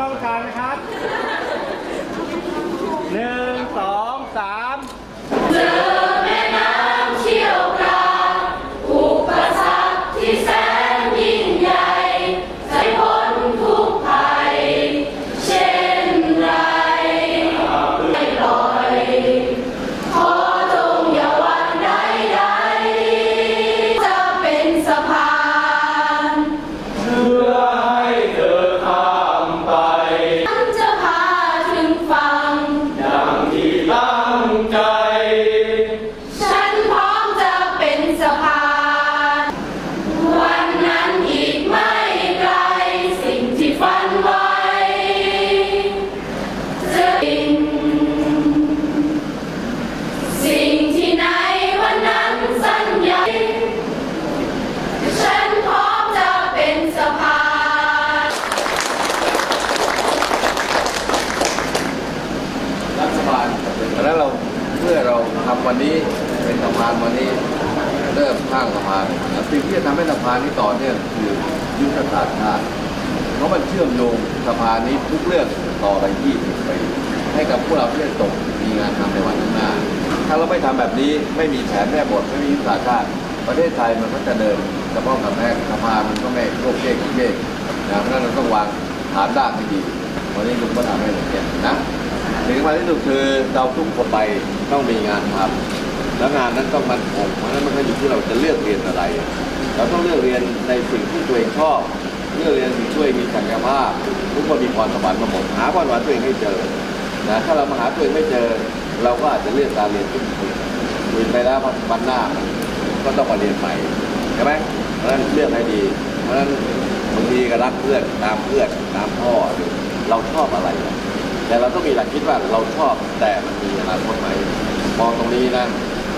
ต้องการนะครับ เราทำวันนี้เป็นสะพานวันนี้เริ่มสร้างสะพานสิ่งที่จะทำให้สะพานนี้ต่อเนื่องคือยุทธศาสตร์ชาติเพราะมันเชื่อมโยงสะพานนี้ทุกเรื่องต่อไป20ปีให้กับพวกเราที่จะตกมีงานทำในวันข้างหน้า ถ้าเราไม่ทำแบบนี้ไม่มีแผนแม่บทไม่มียุทธศาสตร์ชาติประเทศไทยมันก็จะเดินกระเพาะกับแม่สะพานมันก็ไม่โลกเยกเยกนะเพราะฉะนั้นเราต้องวางฐานรากให้ดีวันนี้ลุงก็ทำให้เอียดนะ สิ่งสำคัญที่สุดคือเราทุกคนไปต้องมีงานทำแล้วงานนั้นต้องมันคงเพราะนั้นมันก็อยู่ที่เราจะเลือกเรียนอะไร เราต้องเลือกเรียนในสิ่งที่ตัวเองชอบเลือกเรียนสิ่งที่วเองมีศักยภาพทุกคนมีพรสวรรค์มาหมดหาพรสวรรค์ตัวเองให้เจอนะถ้าเรามาหาตัวเองไม่เจอ เราก็อาจจะเลือกการเรียนที่ผิดเรียนไปแล้ววันหน้าก็ต้องมาเรียนใหม่ใช่ไหมเพราะฉะนั้นเลือกให้ดี เพราะฉะนั้นบางทีก็รักเพื่อนตามเพื่อนตามพ่อเราชอบอะไร แต่เราต้องมีหลักคิดว่าเราชอบแต่มันมีอนาคตไหมมองตรงนี้นะ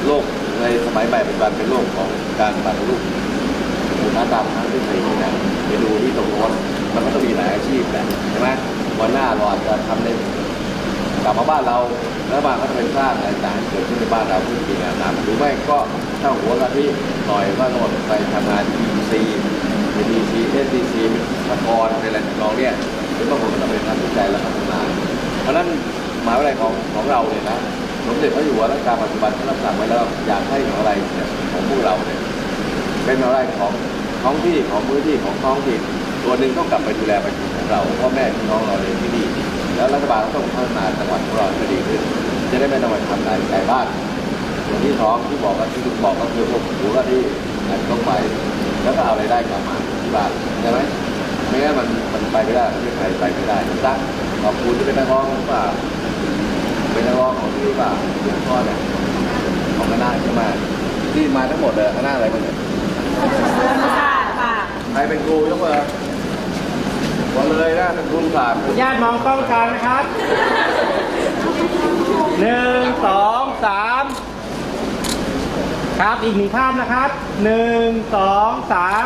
โลกในสมัยใหม่ปัจจุบันเป็นโลกของการปฏิรูปอุตสาหกรรมทั้งที่สี่นะไปดูที่ตรงโน้นมันก็ต้องมีหลายอาชีพแหละใช่ไหมวันหน้าเราอาจจะทำในกลับมาบ้านเราแล้วมาก็จะเป็นสร้างอะไรต่างๆเกิดขึ้นในบ้านเราเพื่อมีงานทำหรือไม่ก็ถ้าหัวกะทิหน่อยก็โน่นไปทำงาน EC เป็น EC เอส c สะกรเป็นอะไรทองเนี้ย มหาวิทยาลัยของของเราเนี่ยนะสมเด็จพระอยู่หัวรัชกาลปัจจุบันท่านรับสั่งไว้แล้วอยากให้มหาวิทยาลัยเนี่ยของพวกเราเนี่ยเป็นมหาวิทยาลัยของท้องที่ของพื้นที่ของท้องถิ่นตัวหนึ่งต้องกลับไปดูแลประชาชนของเราพ่อแม่พี่น้องเราเรียนที่นี่แล้วรัฐบาลต้องพัฒนาจังหวัดของเราให้ดีขึ้น จะได้ไม่ต้องมาทำงานไกลบ้านส่วนที่ท้องที่บอกก็ที่ลุงบอกก็คือพวกหัวกะทิอันต้องไป แล้วก็เอารายได้กลับมาที่บ้านใช่ไหมไม่งั้นมันมันไปไม่ได้ประเทศไทยไปไม่ได้จ้ะขอบคุณที่เป็นนักร้องหรือเปล่า ของที่นี่เปล่าหลวงพ่อเนี่ยของคณะใช่ไหมที่มาทั้งหมดเลยคณะอะไรกันเนี่ยใครเป็นครูยกมือหมดเลยนะเป็นครูศาสตร์ญาติมองกล้องกลางนะครับหนึ่งสองสามครับอีกหนึ่งภาพนะครับหนึ่งสองสาม